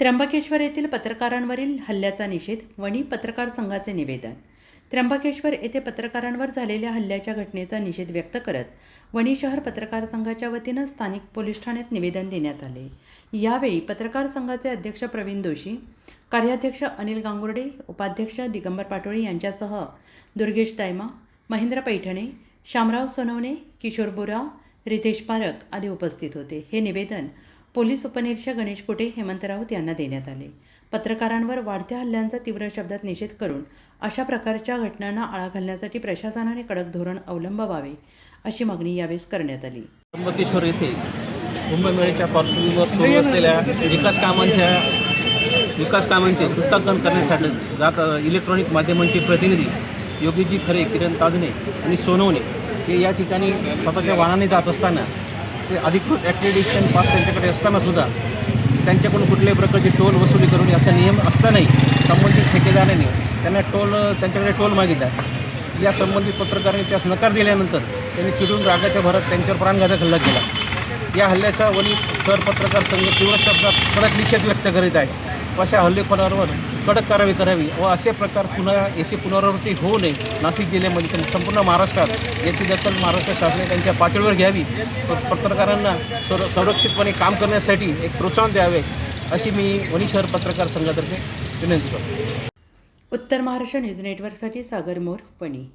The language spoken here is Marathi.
त्र्यंबकेश्वर येथील पत्रकारांवरील हल्ल्याचा निषेध वणी पत्रकार संघाचे निवेदन. त्र्यंबकेश्वर येथे पत्रकारांवर झालेल्या हल्ल्याच्या घटनेचा निषेध व्यक्त करत वणी शहर पत्रकार संघाच्या वतीनं स्थानिक पोलीस ठाण्यात निवेदन देण्यात आले. यावेळी पत्रकार संघाचे अध्यक्ष प्रवीण दोषी कार्याध्यक्ष अनिल गांगुर्डे उपाध्यक्ष दिगंबर पाटोळे यांच्यासह दुर्गेश दायमा महेंद्र पैठणे शामराव सोनवणे किशोर बोरा रितेश पारक आदी उपस्थित होते. हे निवेदन पोलीस उपनिरीक्षक गणेश कोटे हेमंत राऊत यांना देण्यात आले. पत्रकारांवर वाढत्या हल्ल्यांचा तीव्र शब्दात निषेध करून अशा प्रकारच्या घटनांना आळा घालण्यासाठी प्रशासनाने कडक धोरण अवलंबवावे अशी मागणी यावेळेस करण्यात आली. त्र्यंबकेश्वर येथे कुंभमेळ्याच्या पार्श्वभूमीवर सुरू असलेल्या विकास कामांच्या विकास कामांचे वृत्तांकन करण्यासाठी जात इलेक्ट्रॉनिक माध्यमांचे प्रतिनिधी योगीजी खरे किरण ताजणे आणि सोनवणे हे या ठिकाणी स्वतःच्या वाहनाने जात असताना ते अधिकृत ॲक्रेडिशन पास त्यांच्याकडे असतानासुद्धा त्यांच्याकडून कुठल्याही प्रकारची टोल वसुली करून असा नियम असतानाही संबंधित ठेकेदाराने त्यांना टोल त्यांच्याकडे टोल मागितला. या संबंधित पत्रकारांनी त्यास नकार दिल्यानंतर त्यांनी चिडून रागाच्या भरात त्यांच्यावर प्राणघातक हल्ला केला. या हल्ल्याचा वणी सर पत्रकार संघ तीव्र शब्दात कडक निषेध व्यक्त करीत आहे. अशा हल्लेखोरांवर कडक कारवाई करावी व असे प्रकार पुन्हा याची पुनरावृत्ती होऊ नये. नाशिक जिल्ह्यामध्ये तर संपूर्ण महाराष्ट्रात याची दखल महाराष्ट्र शासनाने त्यांच्या पातळीवर घ्यावी. व पत्रकारांना सर संरक्षितपणे काम करण्यासाठी एक प्रोत्साहन द्यावे अशी मी वणी शहर पत्रकार संघातर्फे विनंती करतो. उत्तर महाराष्ट्र न्यूज नेटवर्कसाठी सागर मोर वणी